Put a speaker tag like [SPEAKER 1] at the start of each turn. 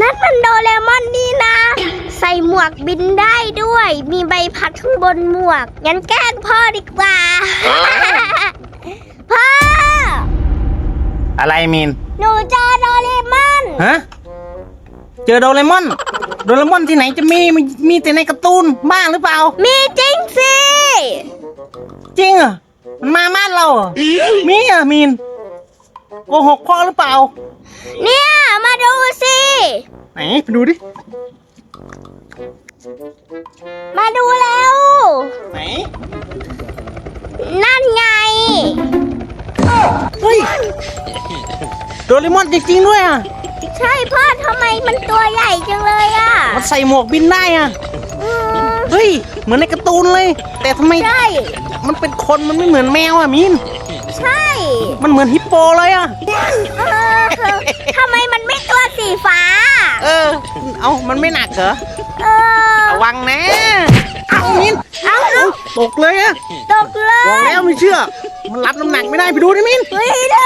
[SPEAKER 1] นั่นมันโดเรมอนนี่นะ ใส่หมวกบินได้ด้วย มีใบพัดข้างบนหมวก งั้นแกล้งพ่อดีกว่า พ่อ
[SPEAKER 2] อะไรมีน
[SPEAKER 1] หนูเจอโดเรมอน
[SPEAKER 2] ฮะเจอโดเรมอน โดเรมอนที่ไหนจะมีมีมีแต่ในการ์ตูนบ้าหรือเปล่า
[SPEAKER 1] มีจริงสิ
[SPEAKER 2] จริงเหรอมันมาบ้านเราเหรอมีเหรอะมีนโกหกพ่อหรือเปล่า
[SPEAKER 1] เนี่ยมาดูสิ
[SPEAKER 2] ไหนไปดูดิ
[SPEAKER 1] มาดูแล้ว
[SPEAKER 2] ไหน
[SPEAKER 1] นั่นไง
[SPEAKER 2] เฮ้ย โดเรมอนจริงๆด้วยอะ
[SPEAKER 1] ใช่พ่อทำไมมันตัวใหญ่จังเลยอะ
[SPEAKER 2] มันใส่หมวกบินได้อะ
[SPEAKER 1] อืม
[SPEAKER 2] เฮ้ย เหมือนในการ์ตูนเลย แต่ทำไม
[SPEAKER 1] ใช่
[SPEAKER 2] มันเป็นคนมันไม่เหมือนแมวอะมีน
[SPEAKER 1] ใช่
[SPEAKER 2] มันเหมือนฮิปโปเลยอะ
[SPEAKER 1] เออทำไมมันไม่ตัวสีฟ้า
[SPEAKER 2] เออ เอามันไม่หนักเหรอ
[SPEAKER 1] เออ
[SPEAKER 2] ระวังนะ เอามิน
[SPEAKER 1] เอาเอา
[SPEAKER 2] ตกเลยอะ
[SPEAKER 1] ตกเล
[SPEAKER 2] บอก
[SPEAKER 1] ย
[SPEAKER 2] แล้วไม่เชื่อ มันรับน้ำหนักไม่ได้ไปดูดิมิน
[SPEAKER 1] เฮ้ยเดี๋ยวเรา